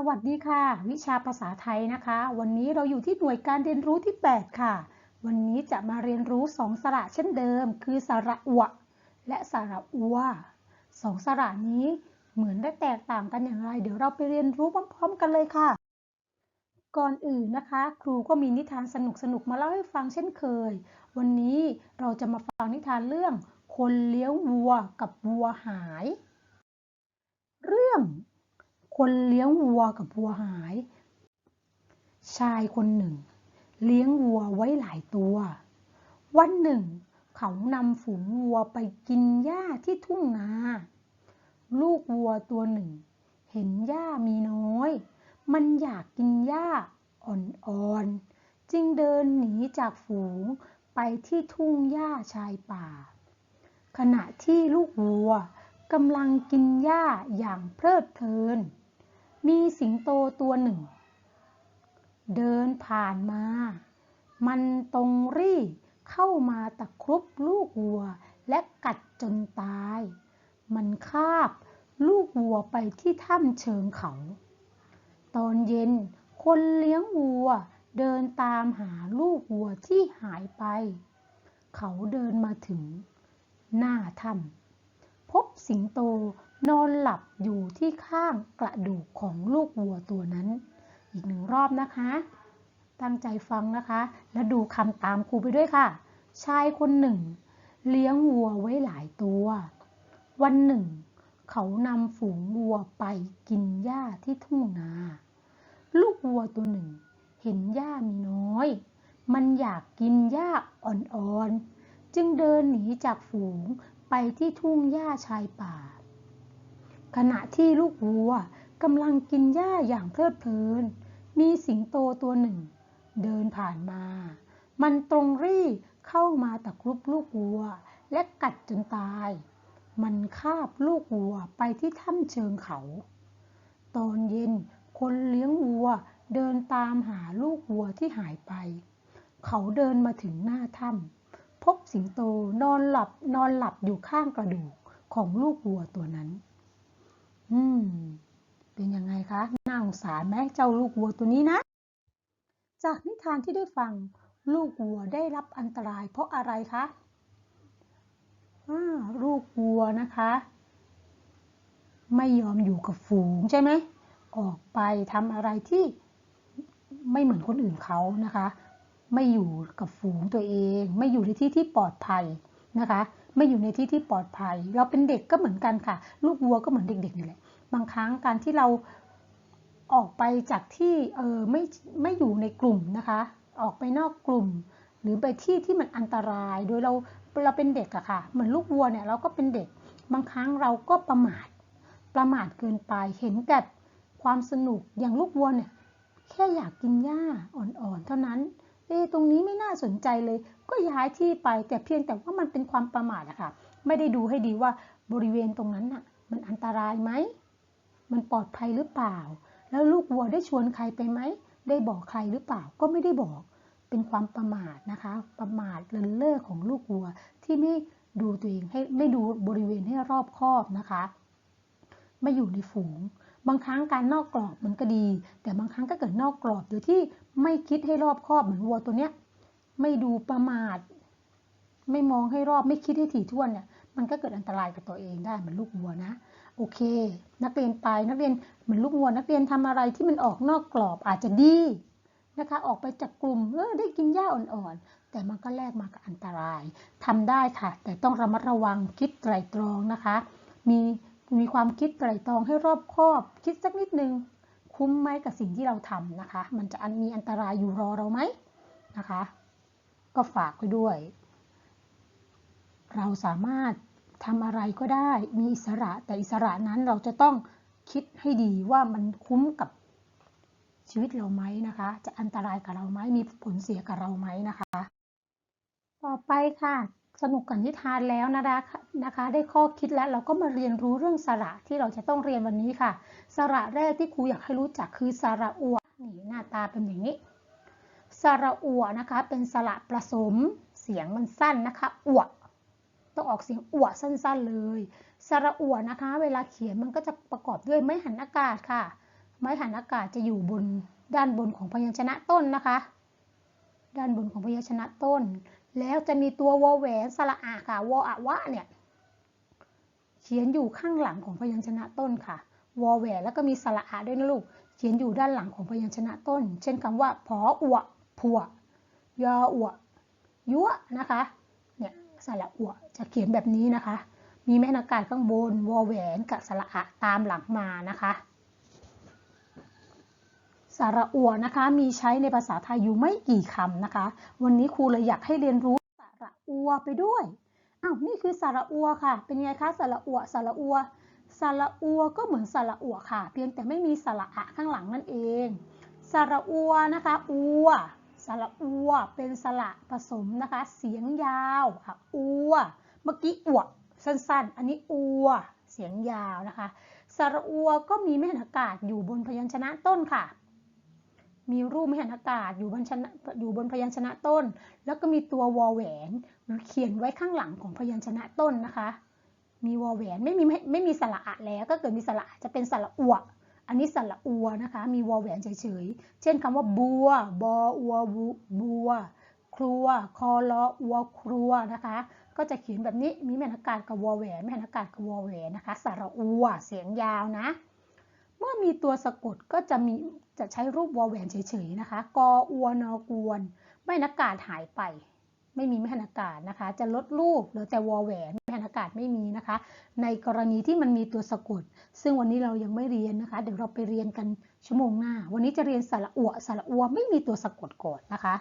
สวัสดีค่ะ วิชาภาษาไทยนะคะ วันนี้เราอยู่ที่หน่วยการเรียนรู้ที่ 8 ค่ะ วันนี้จะมาเรียนรู้สองสระเช่นเดิม คือสระอวและสระอัวสองสระนี้เหมือนและแตกต่างกันอย่างไร เดี๋ยวเราไปเรียนรู้พร้อมๆกันเลยค่ะ ก่อนอื่นนะคะ ครูก็มีนิทานสนุกๆมาเล่าให้ฟังเช่นเคย วันนี้เราจะมาฟังนิทานเรื่อง คนเลี้ยงวัวกับวัวหาย เรื่อง คนเลี้ยงวัวกับวัวหาย ชายคนหนึ่ง เลี้ยงวัวไว้หลายตัว วันหนึ่ง เขานำฝูงวัวไปกินหญ้าที่ทุ่งนา ลูกวัวตัวหนึ่ง เห็นหญ้ามีน้อย มันอยากกินหญ้าอ่อนๆ จึงเดินหนีจากฝูงไปที่ทุ่งหญ้าชายป่า ขณะที่ลูกวัวกำลังกินหญ้าอย่างเพลิดเพลิน มีสิงโตตัวหนึ่ง เดินผ่านมา มันตรงรี่เข้ามาตะครุบลูกวัวและกัดจนตาย มันคาบลูกวัวไปที่ถ้ำเชิงเขา ตอนเย็นคนเลี้ยงวัวเดินตามหาลูกวัวที่หายไป เขาเดินมาถึง หน้าถ้ำพบสิงโต นอนหลับอยู่ที่ข้างกระดูกของลูกวัวตัวนั้น อีกหนึ่งรอบนะคะ ตั้งใจฟังนะคะ และดูคำตามครูไปด้วยค่ะ ชายคนหนึ่ง เลี้ยงวัวไว้หลายตัว วันหนึ่ง เขานำฝูงวัวไปกินหญ้าที่ทุ่งนา ลูกวัวตัวหนึ่ง เห็นหญ้ามีน้อย มันอยากกินหญ้าอ่อนๆ จึงเดินหนีจากฝูงไปที่ทุ่งหญ้าชายป่า ขณะที่ลูกวัวกำลังกินหญ้าอย่างเพลิดเพลิน มีสิงโตตัวหนึ่ง เดินผ่านมา มันตรงรี่เข้ามาตะครุบลูกวัว และกัดจนตาย มันคาบลูกวัวไปที่ถ้ำเชิงเขา ตอนเย็นคนเลี้ยงวัวเดินตามหาลูกวัวที่หายไป เขาเดินมาถึงหน้าถ้ำพบสิงโตนอนหลับนอนหลับอยู่ข้างกระดูกของลูกวัวตัวนั้น อืม เป็นยังไงคะ น่าสงสารไหมเจ้าลูกวัวตัวนี้นะ จากนิทานที่ได้ฟัง ลูกวัวได้รับอันตรายเพราะอะไรคะลูกวัวนะคะ ไม่ยอมอยู่กับฝูงใช่ไหม ออกไปทำอะไรที่ไม่เหมือนคนอื่นเขานะคะ ไม่อยู่กับฝูงตัวเอง ไม่อยู่ในที่ที่ปลอดภัยนะคะ ไม่อยู่ในที่ที่ปลอดภัย เราเป็นเด็กก็เหมือนกันค่ะ ลูกวัวก็เหมือนเด็กๆนี่แหละบางครั้งการที่เราออกไปจากที่เออไม่ไม่อยู่ในกลุ่มนะคะ ออกไปนอกกลุ่ม หรือไปที่ที่มันอันตราย โดยเราเราเป็นเด็กอะค่ะ เหมือนลูกวัวเนี่ยเราก็เป็นเด็ก บางครั้งเราก็ประมาทประมาทเกินไปเห็นแต่ความสนุกอย่างลูกวัวเนี่ยแค่อยากกินหญ้าอ่อนๆเท่านั้นเอ๊ตรงนี้ไม่น่าสนใจเลย ก็ย้ายที่ไปแต่เพียงแต่ว่ามันเป็นความประมาทอะค่ะ ไม่ได้ดูให้ดีว่าบริเวณตรงนั้นน่ะ มันอันตรายไหม มันปลอดภัยหรือเปล่า แล้วลูกวัวได้ชวนใครไปไหม ได้บอกใครหรือเปล่า ก็ไม่ได้บอก เป็นความประมาทนะคะ ประมาทเลินเล่อของลูกวัวที่ไม่ดูตัวเองให้ไม่ดูบริเวณให้รอบคอบนะคะ ไม่อยู่ในฝูง บางครั้งการนอกกรอบมันก็ดี แต่บางครั้งก็เกิดนอกกรอบโดยที่ไม่คิดให้รอบคอบเหมือนวัวตัวเนี้ย ไม่ดูประมาท ไม่มองให้รอบไม่คิดให้ถี่ถ้วนเนี่ย มันก็เกิดอันตรายกับตัวเองได้เหมือนลูกวัวนะ โอเค นักเรียนไปนักเรียนเหมือนลูกวัว นักเรียนทำอะไรที่มันออกนอกกรอบอาจจะดีนะคะ ออกไปจากกลุ่มเออได้กินหญ้าอ่อนๆ แต่มันก็แลกมากับอันตรายทำได้ค่ะ แต่ต้องระมัดระวังคิดไตรตรองนะคะ มีมีความคิดไตรตรองให้รอบคอบคิดสักนิดนึงคุ้มไหมกับสิ่งที่เราทำนะคะ มันจะมีอันตรายอยู่รอเราไหมนะคะ ก็ฝากไว้ด้วย เราสามารถทำอะไรก็ได้มีอิสระแต่อิสระนั้นเราจะต้องคิดให้ดีว่ามันคุ้มกับชีวิตเราไหมนะคะ จะอันตรายกับเราไหมมีผลเสียกับเราไหมนะคะ ต่อไปค่ะ สนุกกับนิทานแล้วนะคะนะคะ ได้ข้อคิดแล้วเราก็มาเรียนรู้เรื่องสระที่เราจะต้องเรียนวันนี้ค่ะ สระแรกที่ครูอยากให้รู้จักคือสระอัวนี่หน้าตาเป็นอย่างนี้ สระอัวนะคะ เป็นสระผสม เสียงมันสั้นนะคะอวต้องออกเสียงอวสั้นๆเลย สระอัวนะคะ เวลาเขียนมันก็จะประกอบด้วยไม้หันอากาศค่ะ ไม้หันอากาศจะอยู่บนด้านบนของพยัญชนะต้นนะคะ ด้านบนของพยัญชนะต้น แล้วจะมีตัววอแหวนสระอาค่ะวออะวะเนี่ยเขียนอยู่ข้างหลังของพยัญชนะต้นค่ะวอแหวนแล้วก็มีสระอาด้วยนะลูกเขียนอยู่ด้านหลังของพยัญชนะต้น เช่นคำว่า พออว ผัวยออวยั่วนะคะ เนี่ยสระอวจะเขียนแบบนี้นะคะ มีแม่นากาศข้างบนวอแหวนกับสระอะตามหลังมานะคะ สระอัวนะคะมีใช้ในภาษาไทยอยู่ไม่กี่คำนะคะ วันนี้ครูเลยอยากให้เรียนรู้สระอัวไปด้วยอ้าวนี่คือสระอัวค่ะ เป็นไงคะสระอัวสระอัวสระอัวก็เหมือนสระอัวค่ะ เพียงแต่ไม่มีสระอะข้างหลังนั่นเองสระอัวนะคะอัว สระอัวเป็นสระผสมนะคะ เสียงยาวค่ะอัว เมื่อกี้อวสั้นๆ อันนี้อัว เสียงยาวนะคะ สระอัวก็มีแม่นอากาศอยู่บนพยัญชนะต้นค่ะ มีรูปแม่นอากาศอยู่บนชนะอยู่บนพยัญชนะต้น แล้วก็มีตัววอแหวนเขียนไว้ข้างหลังของพยัญชนะต้นนะคะ มีวอแหวนไม่มีไม่ไม่มีสระอะแล้วก็เกิดมีสระอะจะเป็นสระอัว อันนี้สระอัวนะคะ มีวอแหวนเฉยๆ เช่นคำว่าบัว บออัวบุบัว ครัว คอลออัวครัวนะคะ ก็จะเขียนแบบนี้ มีแม่นอากาศกับวอแหวนแม่นอากาศกับวอแหวนนะคะ สระอัว เสียงยาวนะ เมื่อมีตัวสะกดก็จะมี จะใช้รูปวอแหวนเฉยๆนะคะ กออัวนอกวน แม่นอากาศหายไป ไม่มีแม่นอากาศนะคะ จะลดรูปหลือแต่วอแหวนแม่นอากาศไม่มีนะคะ ในกรณีที่มันมีตัวสะกด ซึ่งวันนี้เรายังไม่เรียนนะคะ เดี๋ยวเราไปเรียนกันชั่วโมงหน้า วันนี้จะเรียนสระอัวสระอัวไม่มีตัวสะกดก่อนนะคะ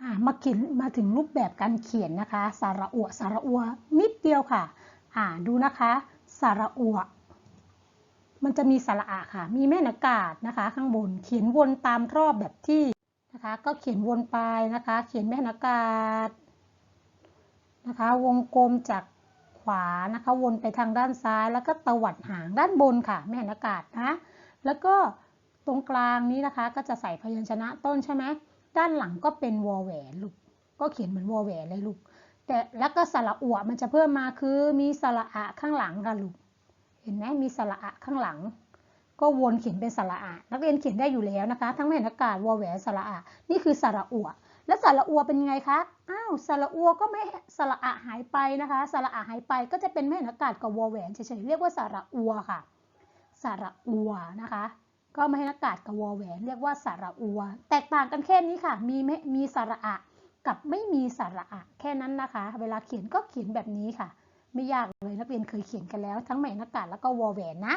อ่ามาเขียนมาถึงรูปแบบการเขียนนะคะ สระอัวสระอัวนิดเดียวค่ะ อ่าดูนะคะ สระอัว มันจะมีสระอะค่ะ มีแม่นากาศนะคะ ข้างบน เขียนวนตามรอบแบบที่นะคะ ก็เขียนวนไปนะคะ เขียนแม่นากาศนะคะ วงกลมจากขวานะคะ วนไปทางด้านซ้าย แล้วก็ตวัดหางด้านบนค่ะ แม่นากาศนะ แล้วก็ตรงกลางนี้นะคะ ก็จะใส่พยัญชนะต้นใช่ไหมด้านหลังก็เป็นวอแหวนลูก ก็เขียนเหมือนวอแหวนเลยลูก แต่แล้วก็สระอัวมันจะเพิ่มมาคือมีสระอะข้างหลังค่ะลูก เห็นไหมมีสระอะข้างหลัง ก็วนเขียนเป็นสระอะนักเรียนเขียนได้อยู่แล้วนะคะ ทั้งแม่นอากาศวอแหวนสระอะนี่คือสระอัวแล้วสระอัวเป็นยังไงคะ อ้าวสระอัวก็ไม่สระอะหายไปนะคะสระอะหายไปก็จะเป็นแม่นอากาศกับวอแหวนเฉยๆเรียกว่าสระอัวค่ะสระอัวนะคะ ก็ไม่ให้อากาศกับวอแหวนเรียกว่าสระอัว แตกต่างกันแค่นี้ค่ะ มีไม่มีสระอะกับไม่มีสระอะแค่นั้นนะคะ เวลาเขียนก็เขียนแบบนี้ค่ะ ไม่ยากเลยนักเรียนเคยเขียนกันแล้ว ทั้งแม่นอากาศแล้วก็วอแหวนนะ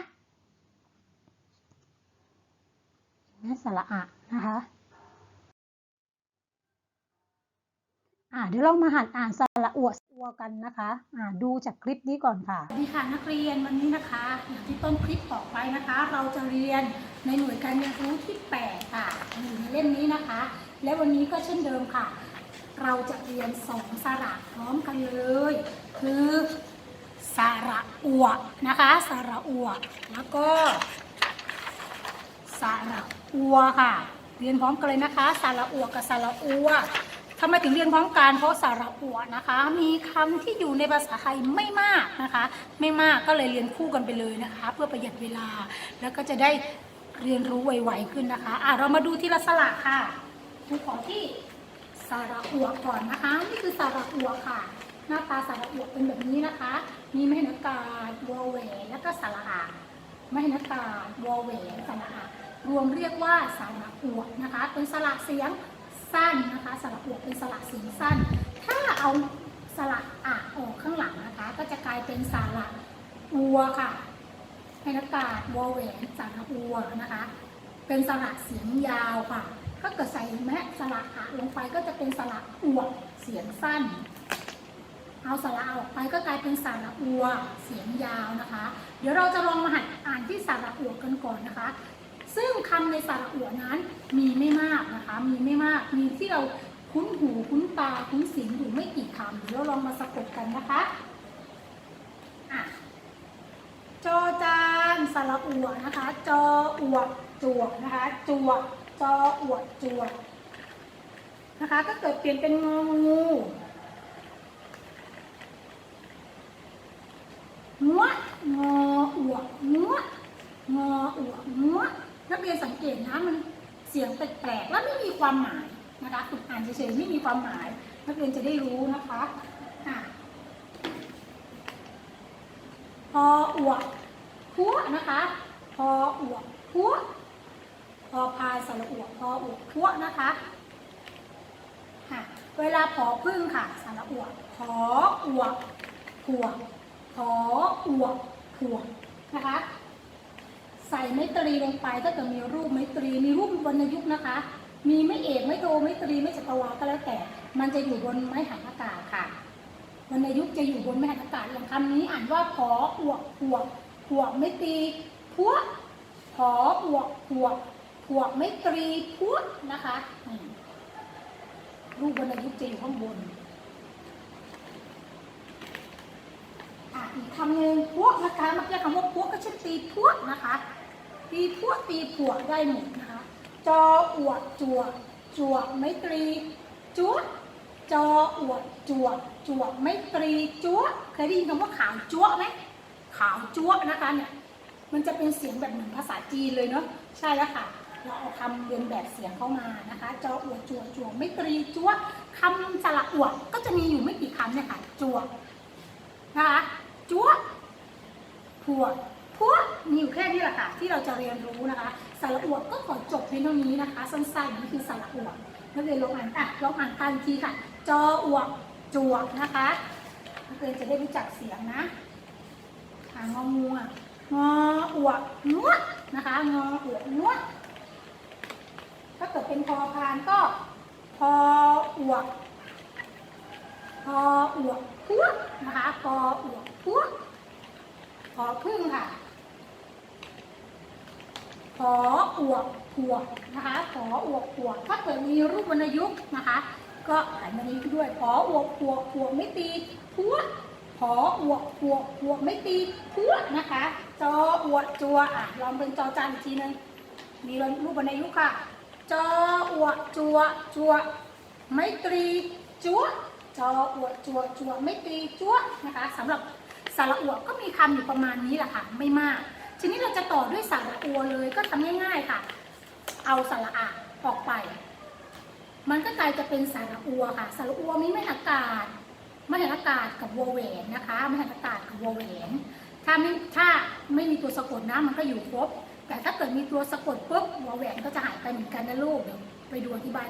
แม่สระอะนะคะอ่าเดี๋ยวเรามาหัดอ่านสระอวดอัวกันนะคะอ่าดูจากคลิปนี้ก่อนค่ะสวัสดีค่ะนักเรียนวันนี้นะคะอย่างที่ต้นคลิปบอกไปนะคะ เราจะเรียนในหน่วยการเรียนรู้ที่ 8 ค่ะอยู่ในเล่มนี้นะคะ และวันนี้ก็เช่นเดิมค่ะ เราจะเรียนสองสระพร้อมกันเลย คือ สาระอวนะคะสาระอวแล้วก็สาระอัวค่ะ เรียนพร้อมกันเลยนะคะสาระอวกับสาระอัวทำไมถึงเรียนพร้อมกันเพราะสาระอัวนะคะ มีคำที่อยู่ในภาษาไทยไม่มากนะคะ ไม่มากก็เลยเรียนคู่กันไปเลยนะคะ เพื่อประหยัดเวลา แล้วก็จะได้เรียนรู้ไวๆขึ้นนะคะอะเรามาดูทีละสระค่ะครูของที่สาระอัวก่อนนะคะ นี่คือสาระอัวค่ะ หน้าตาสระอัวเป็นแบบนี้นะคะ มีแม่นากาศวอแหวนแล้วก็สระอาแม่นากาศวอแหวนสระอารวมเรียกว่าสระอัวนะคะ เป็นสระเสียงสั้นนะคะสระอวกเป็นสระเสียงสั้น ถ้าเอาสระอะออกข้างหลังนะคะ ก็จะกลายเป็นสระอัวค่ะให้อากาศวอแหวนสระอัวนะคะ เป็นสระเสียงยาวค่ะถ้าเกิดใส่แม้สระอะลงไปก็จะเป็นสระอวกเสียงสั้น เอาสระออกไปก็กลายเป็นสระอัวเสียงยาวนะคะ เดี๋ยวเราจะลองมาหัดอ่านที่สระอัวกันก่อนนะคะ ซึ่งคำในสระอัวนั้นมีไม่มากนะคะ มีไม่มากมีที่เราคุ้นหูคุ้นตาคุ้นเสียงอยู่ไม่กี่คำเดี๋ยวเราลองมาสะกดกันนะคะอะจอจานสระอัวนะคะ จออวดจวกนะคะ จวกจออวดจวกนะคะ ก็เกิดเปลี่ยนเป็นงองู งวงออวงัวงออวงัวนักเรียนสังเกตนะมันเสียงแปลกๆและไม่มีความหมายนะคะฝึกอ่านเฉยๆไม่มีความหมาย นักเรียนจะได้รู้นะคะอะพออวพัวนะคะพออวพัวพอพายสระอวพออวพัวนะคะค่ะเวลาพอพึ่งค่ะสระอวพออวผัว พออวผัวงนะคะ ใส่ไม้ตรีลงไปถ้าเกิดมีรูปไม้ตรีมีรูปวรรณยุกต์นะคะ มีไม่เอกไม่โทไม่ตรีไม่จักรวาลก็แล้วแต่ มันจะอยู่บนไม้หันอากาศค่ะวรรณยุกต์จะอยู่บนไม้หันอากาศอย่างคำนี้อ่านว่าพออวกพวกพวกไม่ตรีพวกพออวกพวกพวกไม่ตรีพวกนะคะรูปวรรณยุกต์จะอยู่ข้างบน อะอีกคำหนึ่งพวกนะคะเมื่อกี้คำว่าพวกก็เช่นตีพวกนะคะ ตีพวกตีพวกได้หมดนะคะ จออวดจวกจวกไม่ตรีจวกจออวดจวกจวกไม่ตรีจวกเคยได้ยินคำว่าขาวจวกไหมขาวจวกนะคะเนี่ยมันจะเป็นเสียงแบบเหมือนภาษาจีนเลยเนาะใช่แล้วค่ะ เราเอาคำเรียนแบบเสียงเข้ามานะคะ จออวดจวกจวกไม่ตรีจวกคำสระอวดก็จะมีอยู่ไม่กี่คำเนี่ยค่ะจวกนะคะ จั๊วพวกพวกมีอยู่แค่นี้แหละค่ะที่เราจะเรียนรู้นะคะสระอวดก็ขอจบเพียงเท่านี้นะคะ สั้นๆนี่คือสระอวดนักเรียนลองอ่านอะลองอ่านตามทีค่ะ จออวกจวกนะคะนักเรียนจะได้รู้จักเสียงนะอ่างองูอะงออวกนวดนะคะงออวกนวดถ้าเกิดเป็นพอพานก็พออวกพออวกพวกนะคะพออวก พวกพอพึ่งค่ะพออวกพวกนะคะพออวกพวกถ้าเกิดมีรูปวรรณยุกต์นะคะ ก็อ่านวรรณยุกต์ด้วยพออวกพวกพวกไม่ตีพวกพออวกพวกพวกไม่ตีพวกนะคะ จออวดจัวอะลองเป็นจอจานอีกทีหนึงมีรูปวรรณยุกต์ค่ะ จออวดจัวจัวไม่ตรีจัวจออวดจัวจัวไม่ตีจัวนะคะสำหรับ สระอวก็มีคำอยู่ประมาณนี้แหละค่ะ ไม่มาก ทีนี้เราจะต่อด้วยสระอวเลยก็ทำง่ายๆค่ะ เอาสระอะออกไป มันก็กลายจะเป็นสระอัวค่ะสระอัวมีไม่อากาศไม่อากาศกับวอแหวนนะคะไม่อากาศกับวอแหวนถ้าไม่ถ้าไม่มีตัวสะกดนะมันก็อยู่ครบแต่ถ้าเกิดมีตัวสะกดปุ๊บวอแหวนก็จะหายไปเหมือนกันนะลูกเดี๋ยวไปดูอธิบาย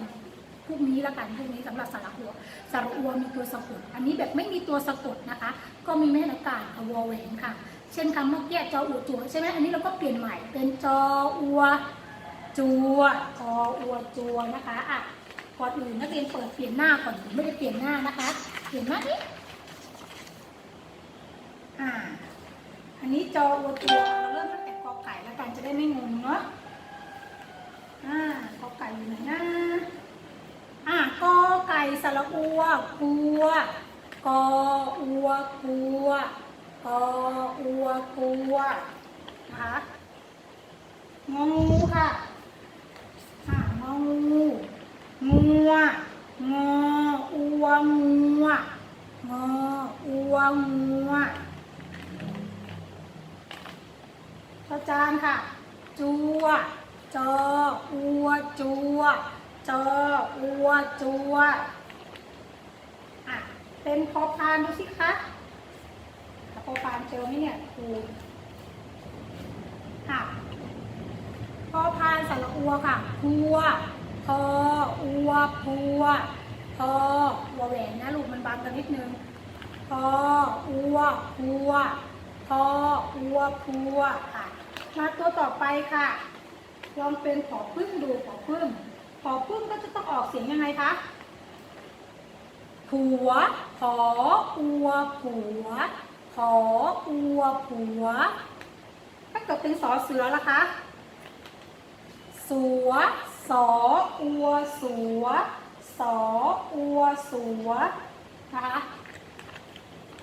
พวกนี้ละกันพวกนี้สำหรับสาระอัวสาระอัวมีตัวสะกด อันนี้แบบไม่มีตัวสะกดนะคะ ก็มีไม่อากาศกับวอแหวนค่ะ เช่นคำเมื่อกี้จออวจัวใช่ไหมอันนี้เราก็เปลี่ยนใหม่เป็นจออัวจัวจออัวจัวนะคะอะก่อนอื่นนักเรียนเปิดเปลี่ยนหน้าก่อนไม่ได้เปลี่ยนหน้านะคะ เปลี่ยนหน้านี้อ่าอันนี้จออัวจัวเราเริ่มตั้งแต่กอไก่แล้วกันจะได้ไม่งงเนาะอ่ากอไก่อยู่ไหนนะอ่า สระอัวกัวกออัวกัวกออัวกัวนะคะงองูค่ะอ่างองูงัวงออัวงัวงออัวงัวจอจานค่ะ จัวจออัวจัวจออัวจัว เป็นพอพานดูสิคะพอพานเจอไหมเนี่ยครูค่ะพอพานสระอัวค่ะพัวพออัวพัวพอวัวแหวนนะลูกมันบางกันนิดนึงพออัวพัวพออัวพัวค่ะ มาตัวต่อไปค่ะลองเป็นผอพึ่งดูผอพึ่งผอพึ่งก็จะต้องออกเสียงยังไงคะ ผัวผออัวผัวผออัวผัว ถ้าเกิดเป็นสอเสือล่ะคะ สัวสออัวสัวสออัวสัวนะคะ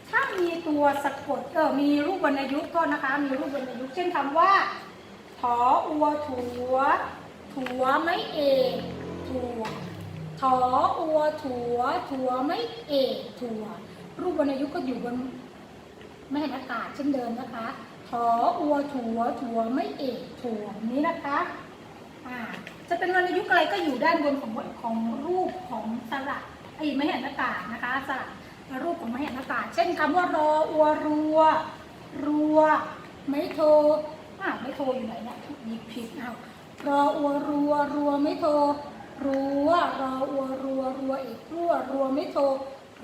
ถ้ามีตัวสะกดเออมีรูปวรรณยุกต์ก็นะคะ มีรูปวรรณยุกต์เช่นคำว่าถออัวถัว ถัวไม่เอกถัว ถออัวถัวถัวไม่เอกถัวรูปวรรณยุกต์ก็อยู่บนไม่เห็นอากาศเช่นเดิมนะคะถออัวถัวถัวไม่เอกถัวนี้นะคะอ่าจะเป็นวรรณยุกต์อะไรก็อยู่ด้านบนของของรูปของสระไอ้ไม่เห็นอากาศนะคะสระรูปของไม่เห็นอากาศ เช่นคำว่ารออัวรัว รัว ไม่โทรอ่าไม่โทรอยู่ไหนเนี่ยหยิบผิดเอารออัวรัวรัวไม่โท รัวรออัวรัวรัวอีกรัวรัวไม่โทร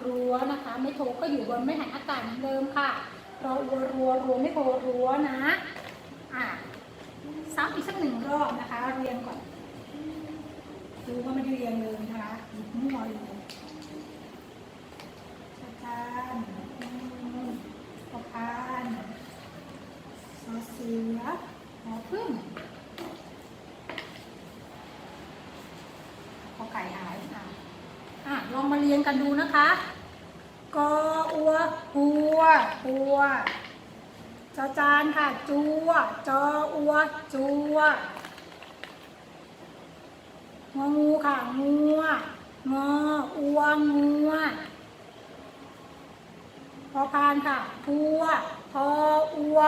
รัวนะคะ ไม่โทก็อยู่บนไม่หันอากาศเหมือนเดิมค่ะรออัวรัวรัวไม่โทรรัวนะอ่าซ้ำอีกสักหนึ่งรอบนะคะ เรียงก่อนดูว่ามันเรียงเลยนะคะหยิบมั่วเลยอาจารย์อพานสอเสือหอพึ่งพอไก่หายอะอะ งกันดูนะคะกออัวหัวหัวจอจานค่ะจัวจออัวจัวงองูค่ะงัวงออัวงัวพอพานค่ะพัวพออัว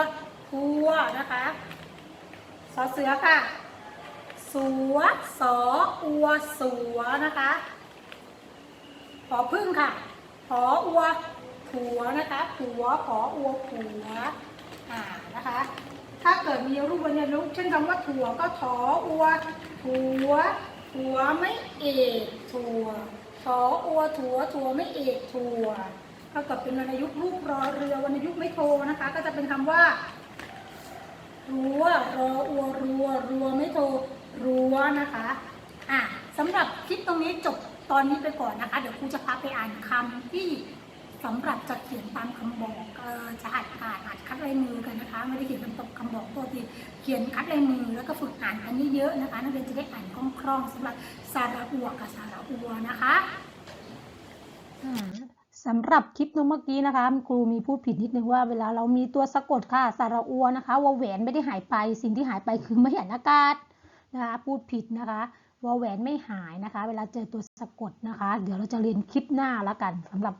พัวนะคะสอเสือค่ะ สัวสออัวสัวนะคะ อพึ่งค่ะผออัวผัวนะคะผัวผออัวผัวอ่านะคะ ถ้าเกิดมีรูปวรรณยุกต์เช่นคำว่าถั่วก็ถออัวถัวถัวไม่เอกถั่วถออัวถัวถัวไม่เอกถั่วถ้าเกิดเป็นวรรณยุกต์รูปรอเรือวรรณยุกต์ไม่โทนะคะ ก็จะเป็นคำว่ารัวรออัวรัวรัวไม่โทรัวนะคะอะสำหรับคลิปตรงนี้จบ ตอนนี้ไปก่อนนะคะ เดี๋ยวครูจะพาไปอ่านคำที่สำหรับจะเขียนตามคำบอกเออจะหัดอ่านหัดคัดลายมือกันนะคะ ไม่ได้เขียนเป็นคำบอกตัวทีเขียนคัดลายมือแล้วก็ฝึกอ่านกันเยอะๆนะคะนักเรียนจะได้อ่านคล่องๆสำหรับสาระอัวกับสาระอัวนะคะสำหรับคลิปเมื่อกี้นะคะครูมีพูดผิดนิดนึงว่าเวลาเรามีตัวสะกดค่ะสาระอัวนะคะวอแหวนไม่ได้หายไป สิ่งที่หายไปคือไม่เห็นอากาศนะคะพูดผิดนะคะ วอแหวนไม่หายนะคะ เวลาเจอตัวสะกดนะคะ เดี๋ยวเราจะเรียนคลิปหน้าแล้วกันสำหรับ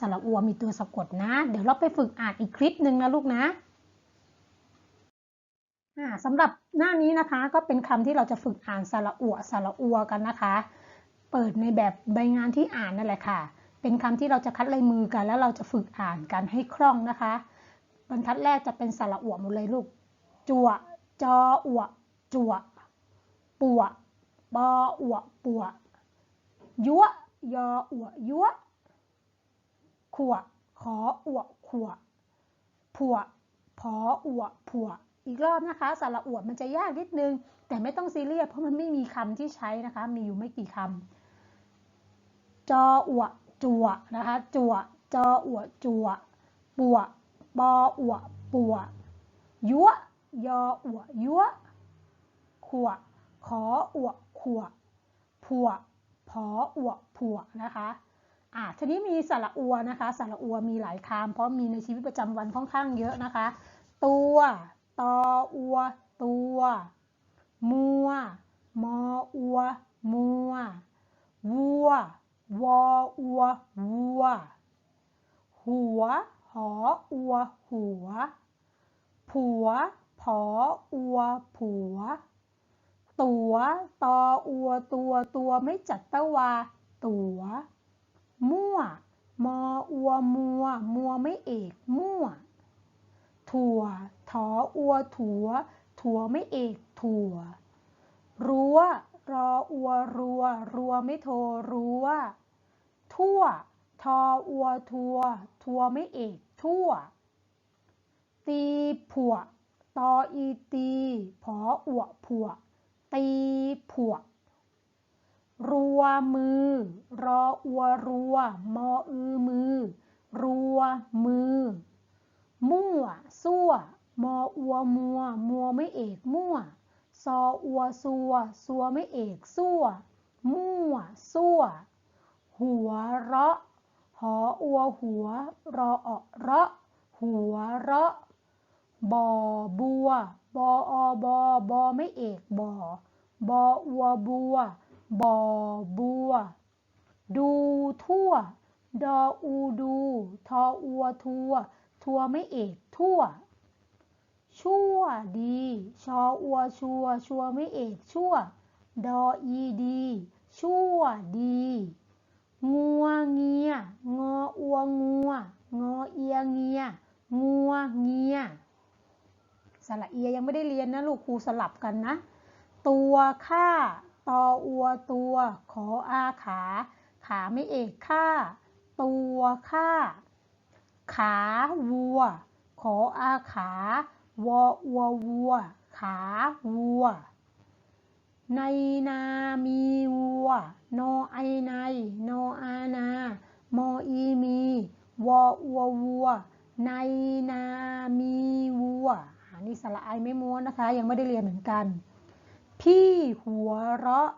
สระอัวมีตัวสะกดนะ เดี๋ยวเราไปฝึกอ่านอีกคลิปหนึ่งนะลูกนะสำหรับหน้านี้นะคะก็เป็นคำที่เราจะฝึกอ่านสระอัวสระอัวกันนะคะ เปิดในแบบใบงานที่อ่านนั่นแหละค่ะ เป็นคำที่เราจะคัดลายมือกัน แล้วเราจะฝึกอ่านกันให้คล่องนะคะบรรทัดแรกจะเป็นสระอวหมดเลยลูกจั่วจออวจั่วปัว ปออวปัวยั่วยออวยั่วขวขออวขวผัวพออวผัว อีกรอบนะคะสระอวมันจะยากนิดนึง แต่ไม่ต้องซีเรียสเพราะมันไม่มีคำที่ใช้นะคะ มีอยู่ไม่กี่คำจออวจัวนะคะ จัวจออวจัวปัวปออวปัวยั่วยออวยั่วขว ขออวขวผัวพออวผัวนะคะอะทีนี้มีสระอัวนะคะ สระอัวมีหลายคำเพราะมีในชีวิตประจำวันค่อนข้างเยอะนะคะ ตัวตออัว ตัว มัว มออัว มัว วัว วออัว วัว หัว หออัว หัว ผัว ผออัว ผัว ตัว ตออัว ตัว ตัวไม่จัดตะวา ตัว มั่ว มออัว มัว มัวไม่เอก มั่ว ถั่ว ถออัว ถั่ว ถั่วไม่เอก ถั่ว รั้ว รออัว รัว รัวไม่โทรั้ว ทั่ว ทออัว ทัว ทัวไม่เอก ทั่ว ตีผัวตออีตี ผออวผัว ตีผัวรัวมือ รออัวรัว มออือมือ รัวมือ มั่วซั่ว มออัวมัว มัวไม่เอกมั่ว ซออัวซัว ซัวไม่เอกซั่ว มั่วซั่ว หัวเราะ หออัวหัว รออเราะหัวเราะ บ่อบัว บออบอบอไม่เอกบ่อบออัวบัวบ่อบัว ดูทั่ว ดออูดู ทออัวทัวทัทัวไม่เอกทั่ว ชั่วดี ชออัวชัว ชัวไม่เอกชั่ว ดออีดี ชั่วดี งัวเงีย งออัวงัว งอเอียเงีย งัวเงีย สระเอียยังไม่ได้เรียนนะลูกครูสลับกันนะ ตัวค่าตออัวตัว ขออาขา ขาไม่เอกค่า ตัวค่า ขาวัว ขออาขาวออัววัว ขาวัว ในนามีวัว นอไอใน นออานา มออีมี วออัววัว ในนามีวัว นนี้สระไอไม่ม้วนนะคะ ยังไม่ได้เรียนเหมือนกัน พี่หัวเราะ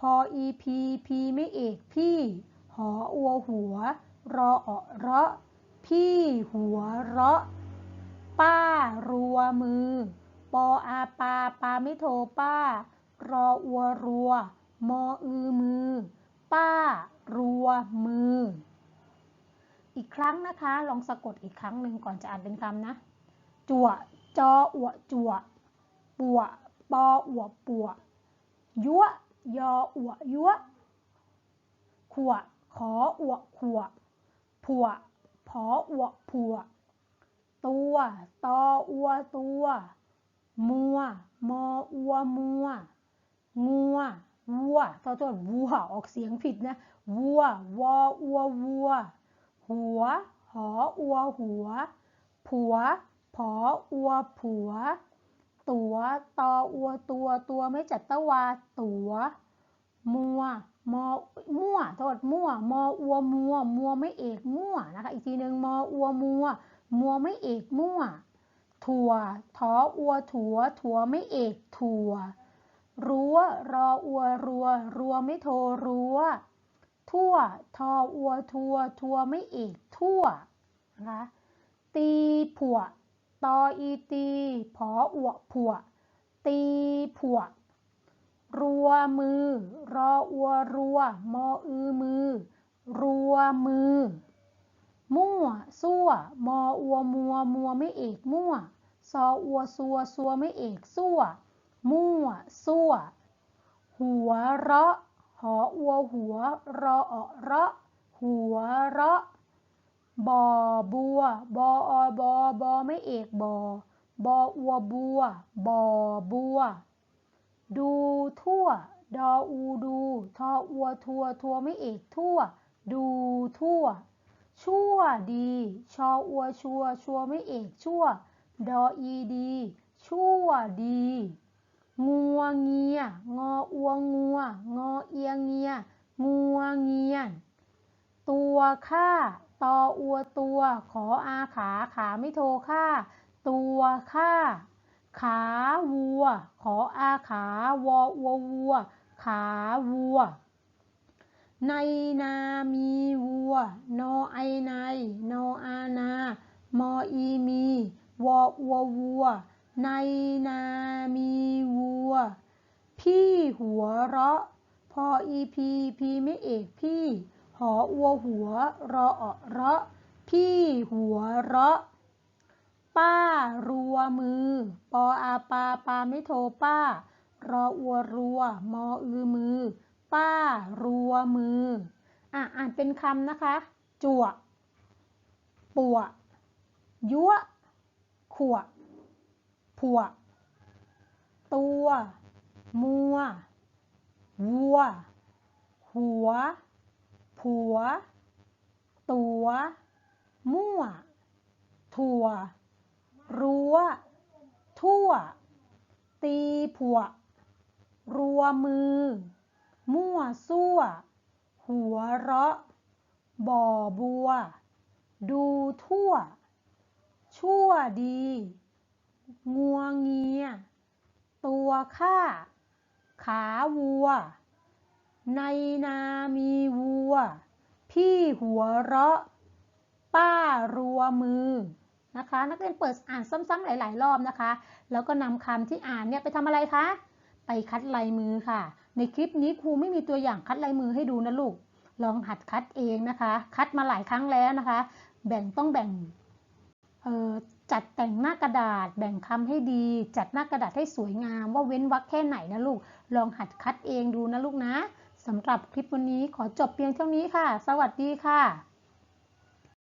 พออีพีพีไม่เอกพี่ หออัวหัว รอเอะเราะ พี่หัวเราะ ป้ารัวมือ ปออาปาปาไม่โทรป้า รออัวรัว มออือมือ ป้ารัวมือ อีกครั้งนะคะ ลองสะกดอีกครั้งหนึ่งก่อนจะอ่านเป็นคำนะจั่ว จออวจัวปัวปออวปัวยั่วยออวยั่วขวขออวขวผัวผออวผัว ตัวตออัวตัว มัว มออัวมัว งัววัวตัวตัววัวออกเสียงผิดนะ วัว วออัววัว หัว หออัวหัว ผัว ออัวผัว ตัวตออัวตัว ตัวไม่จัดตะวา ตัว มัว มอ มั่ว โทษ มั่ว มออัวมัว มัวไม่เอกมั่วนะคะ อีกทีหนึ่งมออัวมัว มัวไม่เอกมั่ว ถั่ว ทออัวถั่ว ถั่วไม่เอกถั่ว รั้ว รออัวรัว รัวไม่โทรั้ว ทั่ว ทออัวทัว ทัวไม่เอกทั่ว นะคะ ตีผัว ตออีตีผออวผัว ตีผัว รัวมือ รออัวรัว มออือมือ รัวมือ มั่วซั่ว มออัวมัว มัวไม่เอกมั่ว ซออัวซัวซัวไม่เอกซั่ว มั่วซั่ว หัวเราะ หออัวหัว รอเอะเราะหัวเราะ บอบัว บออบอบอไม่เอกบอบออัวบัว บอบัว ดูทั่ว ดออูดูทออัวทัวทัวไม่เอกทั่ว ดูทั่ว ชั่วดี ชออัวชัวชัวไม่เอกชั่ว ดออีดี ชั่วดี งัวเงีย งออัวงัว งอเอียงเงีย งัวเงียน ตัวค่า ตออัวตัว ขออาขาขาไม่โทรค่า ตัวค่า ขาวัว ขออาขาวออัววัว ขาวัว ในนามีวัว นอไอในนออานา มออีมี วออัววัว ในนามีวัว พี่หัวเราะ พออีพีพีไม่เอกพี่ หออัวหัว รอเอะเราะพี่หัวเราะ ป้ารัวมือ ปออาปาปาไม่โทรป้า รออัวรัว มออือมือ ป้ารัวมือ อะอ่านเป็นคำนะคะ จั่วปัวยั่วขวผัว ตัว มัว วัว หัว ผัว ตัว มั่ว ถั่ว รั้ว ทั่ว ตีผัว รัวมือ มั่วซั่ว หัวเราะ บ่อบัว ดูทั่ว ชั่วดี งัวเงีย ตัวข้า ขาวัว ในนามีวัว พี่หัวเราะ ป้ารัวมือนะคะ นักเรียนเปิดอ่านซ้ำๆหลาย ๆ รอบนะคะ แล้วก็นำคำที่อ่านเนี่ยไปทำอะไรคะ ไปคัดลายมือค่ะ ในคลิปนี้ครูไม่มีตัวอย่างคัดลายมือให้ดูนะลูก ลองหัดคัดเองนะคะ คัดมาหลายครั้งแล้วนะคะ แบ่งต้องแบ่งจัดแต่งหน้ากระดาษแบ่งคำให้ดี จัดหน้ากระดาษให้สวยงามว่าเว้นวรรคแค่ไหนนะลูก ลองหัดคัดเองดูนะลูกนะ สำหรับคลิปวันนี้ขอจบเพียงเท่านี้ค่ะ สวัสดีค่ะ